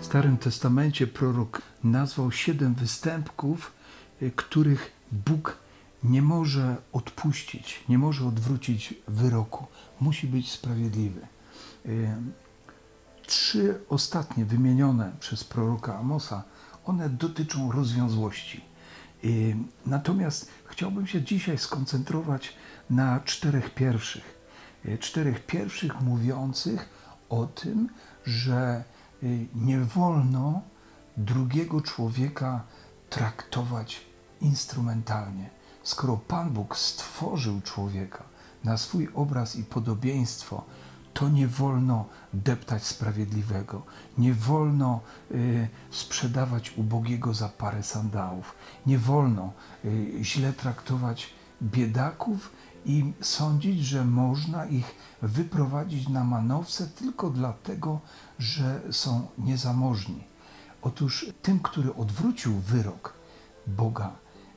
W Starym Testamencie prorok nazwał siedem występków, y, których Bóg nie może odpuścić, nie może odwrócić wyroku. Musi być sprawiedliwy. Y, Trzy ostatnie wymienione przez proroka Amosa, one dotyczą rozwiązłości. Y, Natomiast chciałbym się dzisiaj skoncentrować na czterech pierwszych. Czterech pierwszych mówiących o tym, że nie wolno drugiego człowieka traktować instrumentalnie. Skoro Pan Bóg stworzył człowieka na swój obraz i podobieństwo, to nie wolno deptać sprawiedliwego, nie wolno y, sprzedawać ubogiego za parę sandałów, nie wolno y, źle traktować biedaków i sądzić, że można ich wyprowadzić na manowce tylko dlatego, że są niezamożni. Otóż tym, który odwrócił wyrok Boga,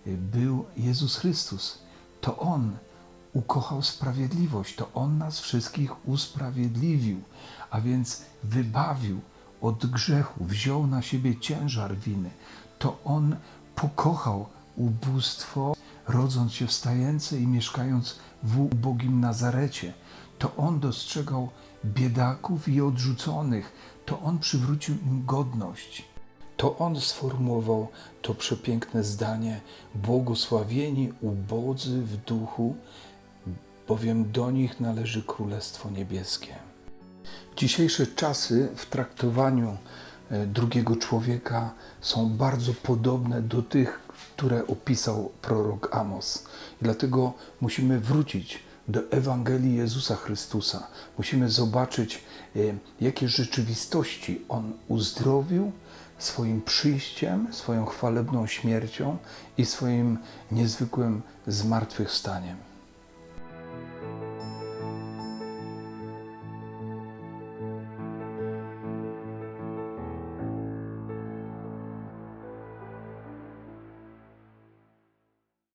y, był Jezus Chrystus. To On ukochał sprawiedliwość, to On nas wszystkich usprawiedliwił, a więc wybawił od grzechu, wziął na siebie ciężar winy. To On pokochał ubóstwo, rodząc się w stajence i mieszkając w ubogim Nazarecie. To On dostrzegał biedaków i odrzuconych, to On przywrócił im godność. To on sformułował to przepiękne zdanie: Błogosławieni ubodzy w duchu, bowiem do nich należy Królestwo Niebieskie. Dzisiejsze czasy w traktowaniu e, drugiego człowieka są bardzo podobne do tych, które opisał prorok Amos. Dlatego musimy wrócić do Ewangelii Jezusa Chrystusa. Musimy zobaczyć, e, jakie rzeczywistości On uzdrowił swoim przyjściem, swoją chwalebną śmiercią i swoim niezwykłym zmartwychwstaniem.